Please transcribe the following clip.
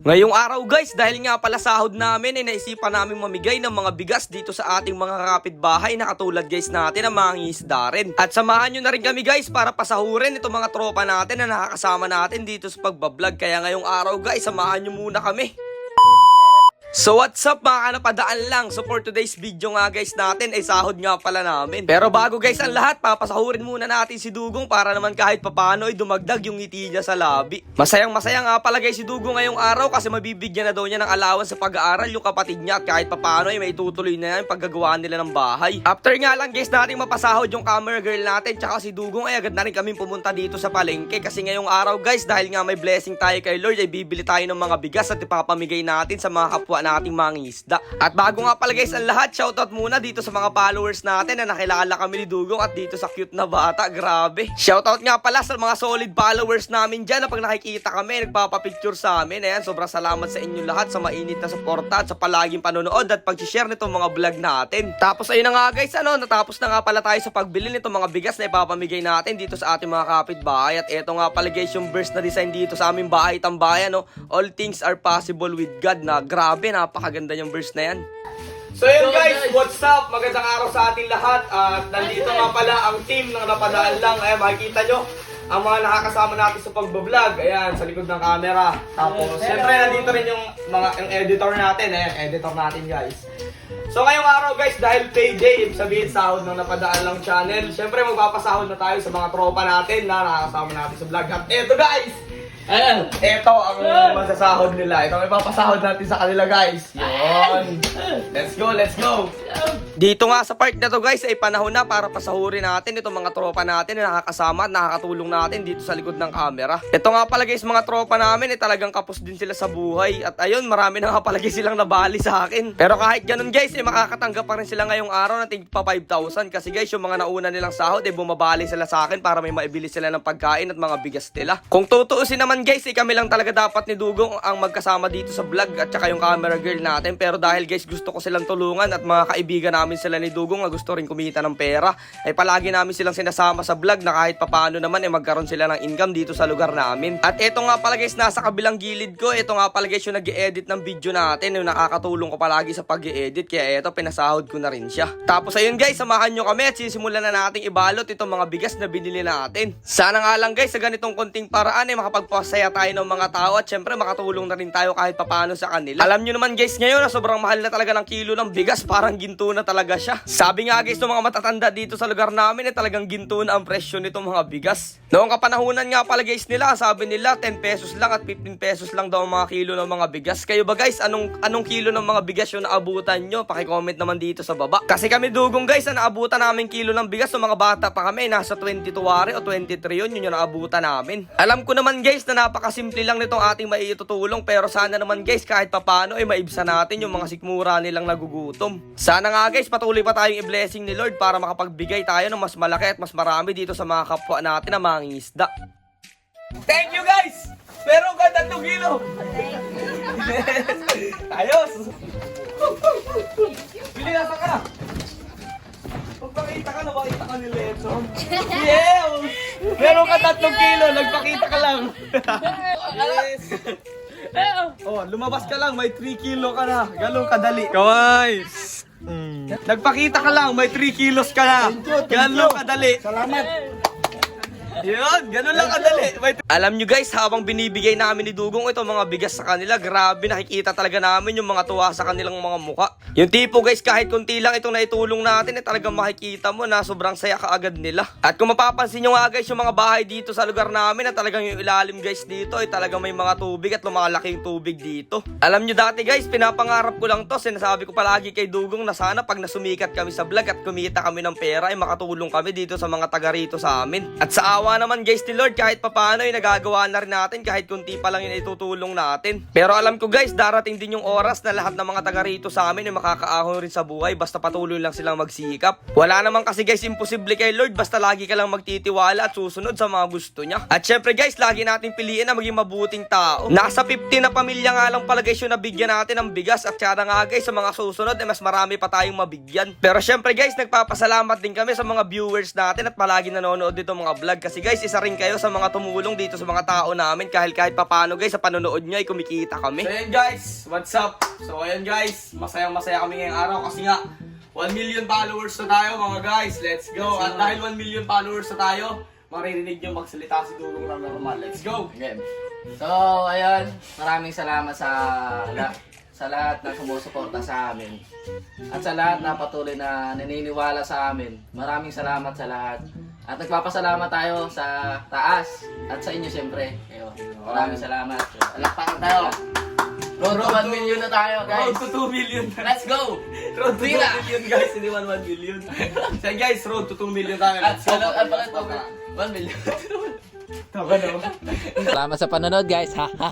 Ngayong araw guys, dahil nga pala sahod namin ay naisipan namin mamigay ng mga bigas dito sa ating mga kapitbahay na katulad guys natin ang mga ngisda rin. At samahan nyo na rin kami guys para pasahurin itong mga tropa natin na nakakasama natin dito sa pagbablog. Kaya ngayong araw guys, samahan nyo muna kami. So what's up mga kanapadaan lang? So for today's video nga guys natin ay sahod nga pala namin. Pero bago guys ang lahat papasahurin muna natin si Dugong Para naman kahit papano ay dumagdag yung ngiti niya sa labi. Masayang masaya nga pala guys si Dugong ngayong araw Kasi mabibigyan na daw niya ng allowance sa pag-aaral yung kapatid niya At kahit papano ay may tutuloy na yung paggagawa nila ng bahay. After nga lang guys natin mapasahod yung camera girl natin Tsaka si Dugong ay agad na rin kami pumunta dito sa palengke. Kasi ngayong araw guys dahil nga may blessing tayo kay Lord Ay bibili tayo ng mga bigas at ipapamigay natin sa mga kapwa nating mga isda. At bago nga pala guys ang lahat, shoutout muna dito sa mga followers natin na nakilala kami ni Dugong at dito sa cute na bata. Grabe. Shoutout nga pala sa mga solid followers namin dyan na pag nakikita kami, nagpapapicture sa amin. Ayan, sobrang salamat sa inyo lahat sa mainit na suporta at sa palaging panonood at pag-share nitong mga vlog natin. Tapos ayun na nga guys, ano, natapos na nga pala tayo sa pagbili nitong mga bigas na ipapamigay natin dito sa ating mga kapitbahay. At eto nga pala guys yung verse na design dito sa aming bahay tambayan, no? All things are possible with God na grabe, napakaganda yung verse na yan. So yun guys, what's up? Magandang araw sa ating lahat. At nandito nga pala ang team ng napadaan lang. Ayan, makikita nyo ang mga nakakasama natin sa pagbablog. Ayan, sa likod ng camera. Tapos, syempre nandito rin yung mga yung editor natin. Ayan, editor natin guys. So ngayong araw guys, dahil payday, ibig sabihin sahod ng napadaan lang channel Syempre magpapasahod na tayo sa mga tropa natin na nakakasama natin sa vlog. At eto guys, Ayan. ito ang masasahod nila. Ito ang ipapasahod natin sa kanila, guys. Yun. Let's go, let's go. Dito nga sa part na to guys ay panahon na para pasahurin natin itong mga tropa natin na nakakasama at nakakatulong natin dito sa likod ng camera. Ito nga pala guys mga tropa namin ay talagang kapos din sila sa buhay at ayun marami na nga pala guys silang nabali sa akin. Pero kahit ganun guys ay makakatanggap pa rin sila ngayong araw na tig pa 5,000 kasi guys yung mga nauna nilang sahod ay bumabali sila sa akin para may maibili sila ng pagkain at mga bigas nila. Kung tutuusin naman guys ay kami lang talaga dapat ni Dugong ang magkasama dito sa vlog at saka yung camera girl natin pero dahil guys gusto ko silang tulungan at mga kaibigan namin sila ni Dugong na gusto rin kumita ng pera ay palagi namin silang sinasama sa vlog na kahit papano naman ay magkaroon sila ng income dito sa lugar namin. At eto nga pala guys nasa kabilang gilid ko ito nga pala guys yung nag-edit ng video natin yung nakakatulong ko palagi sa pag-edit kaya eto pinasahod ko na rin siya. Tapos ayun guys samahan nyo kami at sisimulan na nating ibalot itong mga bigas na binili natin. Sana nga lang guys sa ganitong konting paraan ay makapagpasaya tayo ng mga tao at syempre makatulong na rin tayo kahit papano sa kanila. Alam nyo naman guys ngayon na sobrang mahal na talaga ng kilo ng bigas parang ginto na talaga siya. Sabi nga guys ng mga matatanda dito sa lugar namin ay talagang ginto na ang presyo nitong mga bigas. Noong kapanahunan nga pala guys nila sabi nila 10 pesos lang at 15 pesos lang daw ang mga kilo ng mga bigas. Kayo ba guys anong anong kilo ng mga bigas yung naabutan nyo? Paki-comment naman dito sa baba. Kasi kami dugong guys na naabutan namin kilo ng bigas ng mga bata pa kami nasa 22 wari o 23 yun yun yung naabutan namin. Alam ko naman guys na napakasimple lang nitong ating maiitutulong pero sana naman guys kahit papano ay maibsa natin yung mga sikmura nilang nagugutom. Sana nga guys patuloy pa tayong i-blessing ni Lord para makapagbigay tayo ng mas malaki at mas marami dito sa mga kapwa natin na mga isda. Thank you guys! Meron ka tatlong kilo! Ayos! Bili na ka! Magpakita ka na, makita ka ni Letson. Yes! Meron ka tatlong kilo, nagpakita ka lang. yes! Oh, lumabas ka lang, may 3 kilo ka na. Ganun kadali. Kawai! Nagpakita ka lang, may 3 kilos ka na. Ganun kadali. Salamat. Yun, ganun lang kadali. May- Alam nyo guys, habang binibigay namin ni Dugong ito mga bigas sa kanila, grabe nakikita talaga namin yung mga tuwa sa kanilang mga muka. Yung tipo guys, kahit kunti lang itong naitulong natin, eh talagang makikita mo na sobrang saya kaagad nila. At kung mapapansin nyo nga guys, yung mga bahay dito sa lugar namin, na talagang yung ilalim guys dito, ay talagang may mga tubig at lumalaki yung tubig dito. Alam nyo dati guys, pinapangarap ko lang to, sinasabi ko palagi kay Dugong na sana pag nasumikat kami sa vlog at kumita kami ng pera, ay makatulong kami dito sa mga taga rito sa amin. At sa awa naman guys ni Lord, kahit papano ay nagagawa na rin natin kahit kunti pa lang yung itutulong natin. Pero alam ko guys, darating din yung oras na lahat ng mga taga rito sa amin ay makakaahon rin sa buhay basta patuloy lang silang magsikap. Wala naman kasi guys imposible kay Lord basta lagi ka lang magtitiwala at susunod sa mga gusto niya. At syempre guys, lagi natin piliin na maging mabuting tao. Nasa 50 na pamilya nga lang pala guys yung nabigyan natin ng bigas at kaya nga guys sa mga susunod ay mas marami pa tayong mabigyan. Pero syempre guys, nagpapasalamat din kami sa mga viewers natin at palagi nanonood dito mga vlog kasi Kasi guys, isa rin kayo sa mga tumulong dito sa mga tao namin kahit kahit papano guys, sa panonood nyo ay kumikita kami. So ayan guys, what's up? So ayan guys, masayang masaya kami ngayong araw kasi nga 1 million followers na tayo mga guys. Let's go. At dahil 1 million followers na tayo, maririnig nyo magsalita si Dugong Ram normal. Let's go. Okay. So, ayun, maraming salamat sa sa lahat ng sumusuporta sa amin. At sa lahat na patuloy na naniniwala sa amin. Maraming salamat sa lahat. At nagpapasalamat tayo sa taas at sa inyo siyempre. Kayo. Maraming salamat. Alakpakan tayo. Road to 1 million na tayo, guys. Road to 2 million. Let's go! Road to 2 Tila! million guys, hindi 1 1 million. so guys, road to 2 million tayo. At Let's go. ano, at pala ito, 1 million. Tama no? Salamat sa panonood, guys. Ha ha.